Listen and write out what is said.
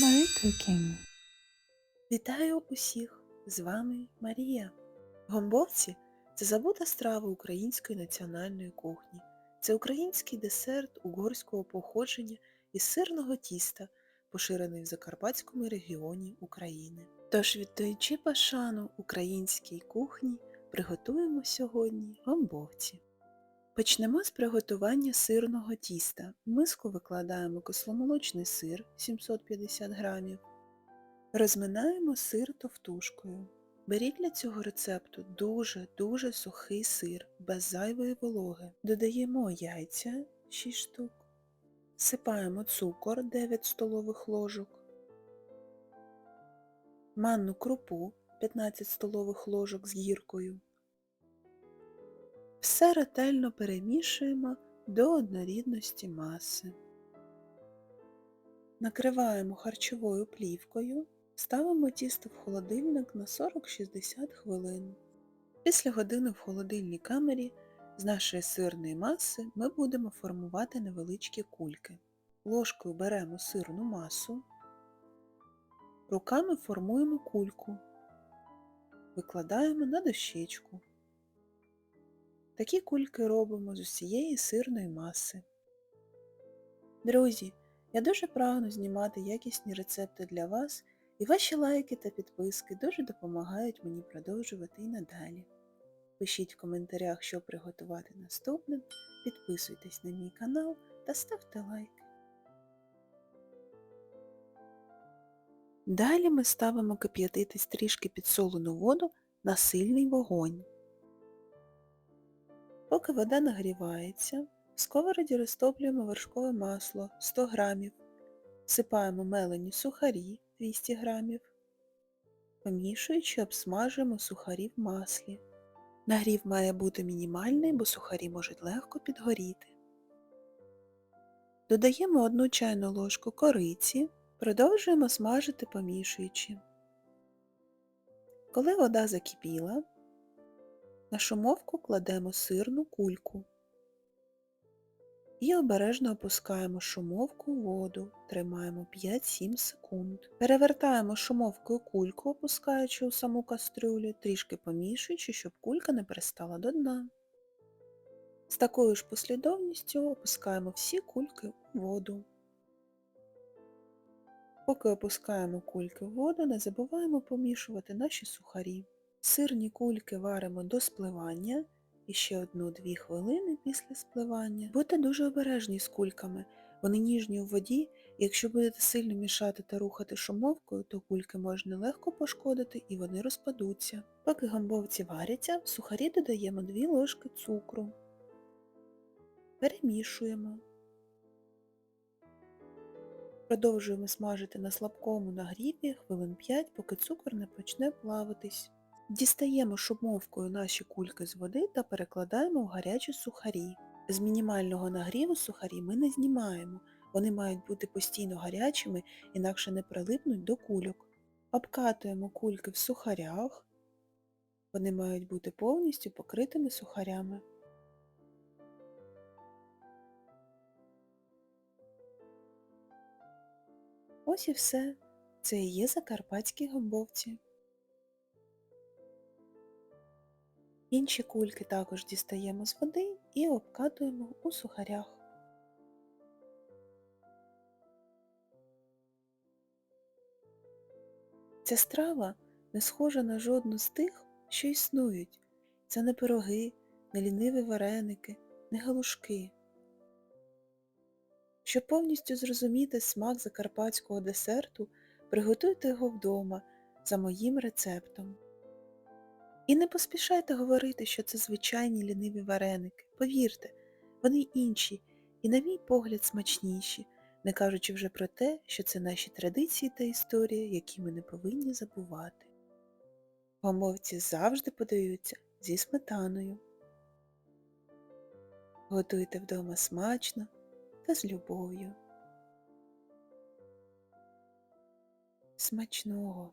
Marie Cooking. Вітаю усіх! З вами Марія. Гомбовці це забута страва української національної кухні. Це український десерт угорського походження із сирного тіста, поширений в Закарпатському регіоні України. Тож, віддаючи пашану українській кухні, приготуємо сьогодні гомбовці. Почнемо з приготування сирного тіста. В миску викладаємо кисломолочний сир 750 грамів, Розминаємо сир товтушкою. Беріть для цього рецепту дуже-дуже сухий сир, без зайвої вологи. Додаємо яйця 6 штук. Сипаємо цукор 9 столових ложок. Манну крупу 15 столових ложок з гіркою. Все ретельно перемішуємо до однорідності маси. Накриваємо харчовою плівкою. Ставимо тісто в холодильник на 40-60 хвилин. Після години в холодильній камері з нашої сирної маси ми будемо формувати невеличкі кульки. Ложкою беремо сирну масу, руками формуємо кульку, викладаємо на дощечку. Такі кульки робимо з усієї сирної маси. Друзі, я дуже прагну знімати якісні рецепти для вас. І ваші лайки та підписки дуже допомагають мені продовжувати і надалі. Пишіть в коментарях, що приготувати наступним, підписуйтесь на мій канал та ставте лайки. Далі ми ставимо кип'ятитись трішки підсолену воду на сильний вогонь. Поки вода нагрівається, в сковороді розтоплюємо вершкове масло 100 грамів, всипаємо мелені сухарі 200 грамів. Помішуючи, обсмажуємо сухарі в маслі. Нагрів має бути мінімальний, бо сухарі можуть легко підгоріти. Додаємо 1 чайну ложку кориці, продовжуємо смажити помішуючи. Коли вода закипіла, на шумовку кладемо сирну кульку і обережно опускаємо шумовку в воду, тримаємо 5-7 секунд. Перевертаємо шумовкою кульку, опускаючи у саму кастрюлю, трішки помішуючи, щоб кулька не пристала до дна. З такою ж послідовністю опускаємо всі кульки у воду. Поки опускаємо кульки в воду, не забуваємо помішувати наші сухарі. Сирні кульки варимо до спливання і ще одну-дві хвилини після спливання. Будьте дуже обережні з кульками. Вони ніжні у воді, якщо будете сильно мішати та рухати шумовкою, то кульки можна легко пошкодити і вони розпадуться. Поки гамбовці варяться, в сухарі додаємо 2 ложки цукру. Перемішуємо. Продовжуємо смажити на слабкому нагріві хвилин 5, поки цукор не почне плаватись. Дістаємо шумовкою наші кульки з води та перекладаємо в гарячі сухарі. З мінімального нагріву сухарі ми не знімаємо, вони мають бути постійно гарячими, інакше не прилипнуть до кульок. Обкатуємо кульки в сухарях, вони мають бути повністю покритими сухарями. Ось і все. Це і є закарпатські гомбовці. Інші кульки також дістаємо з води і обкатуємо у сухарях. Ця страва не схожа на жодну з тих, що існують. Це не пироги, не ліниві вареники, не галушки. Щоб повністю зрозуміти смак закарпатського десерту, приготуйте його вдома за моїм рецептом. І не поспішайте говорити, що це звичайні ліниві вареники. Повірте, вони інші і, на мій погляд, смачніші, не кажучи вже про те, що це наші традиції та історія, які ми не повинні забувати. Гомовці завжди подаються зі сметаною. Готуйте вдома смачно та з любов'ю. Смачного!